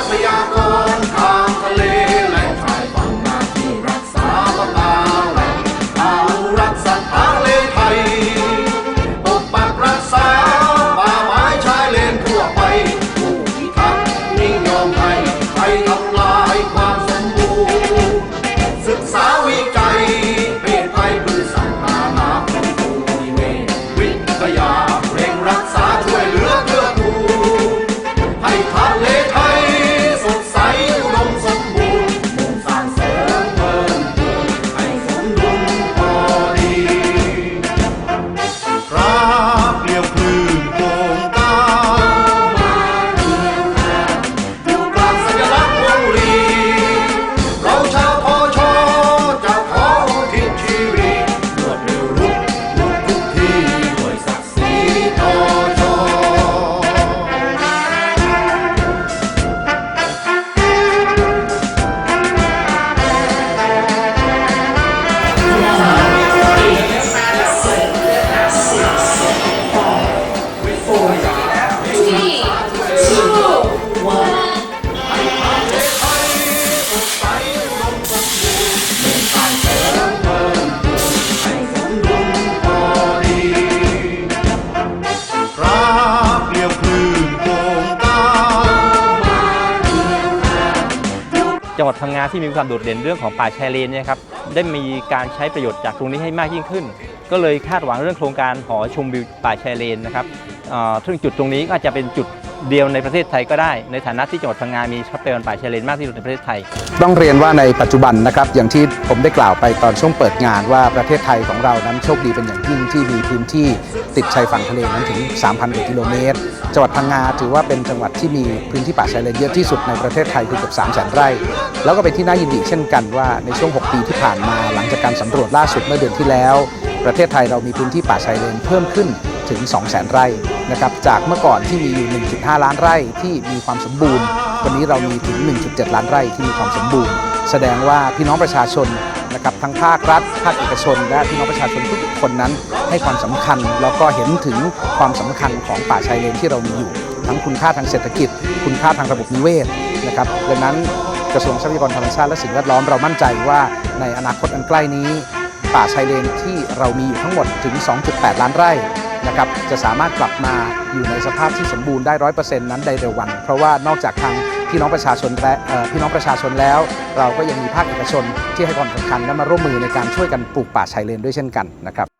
slightly ดพังงาที่มีความโดดเด่นเรื่องของป่าชายเลนเนี่ยครับได้มีการใช้ประโยชน์จากตรงนี้ให้มากยิ่งขึ้น ก็เลยคาดหวังเรื่องโครงการหอชมวิวป่าชายเลนนะครับอ่อซึ่งจุดตรงนี้ก็จะเป็นจุด เดียวในประเทศไทยก็ได้ ในฐานะที่จังหวัดพังงามีทรัพยากรป่าชายเลนมากที่สุดในประเทศไทย ต้องเรียนว่าในปัจจุบันนะครับอย่างที่ผมได้กล่าวไปตอนช่วงเปิดงานว่าประเทศไทยของเรานั้นโชคดีเป็นอย่างยิ่งที่มีพื้นที่ติดชายฝั่งทะเลนั้นถึง 3,000กว่ากิโลเมตร จังหวัดพังงาถือว่าเป็นจังหวัดที่มีพื้นที่ป่าชายเลนเยอะที่สุดในประเทศไทยคือเกือบ3 0 0 0 0 0ไร่ แล้วก็เป็นที่น่ายินดีเช่นกันว่าในช่วง 6 ปีที่ผ่านมาหลังจากการสำรวจล่าสุดเมื่อเดือนที่แล้ว ประเทศไทยเรามีพื้นที่ป่าชายเลนเพิ่มขึ้นถึง 2 0 0 0 0 0 ไร่นะครับจากเมื่อก่อนที่มีอยู่ 1.5 ล้านไร่ที่มีความสมบูรณ์ วันนี้เรามีถึง 1.7 ล้านไร่ที่มีความสมบูรณ์ แสดงว่าพี่น้องประชาชนนะครับทั้งภาครัฐ ภาคเอกชน และพี่น้องประชาชนทุกคนนั้น ให้ความสำคัญแล้วก็เห็นถึงความสำคัญของป่าชายเลนที่เรามีอยู่ ทั้งคุณค่าทางเศรษฐกิจ คุณค่าทางระบบนิเวศนะครับดังนั้นกระทรวงทรัพยากรธรรมชาติและสิ่งแวดล้อมเรามั่นใจว่าในอนาคตอันใกล้นี้ ป่าชายเลนที่เรามีอยู่ทั้งหมดถึง 2.8 ล้านไร่นะครับจะสามารถกลับมาอยู่ในสภาพที่สมบูรณ์ได้ร้อยเปอร์เซ็นต์นั้นในเร็ววัน เพราะว่านอกจากทางพี่น้องประชาชนและพี่น้องประชาชนแล้ว เราก็ยังมีภาคเอกชนที่ให้ความสำคัญและมาร่วมมือในการช่วยกันปลูกป่าชายเลนด้วยเช่นกันนะครับ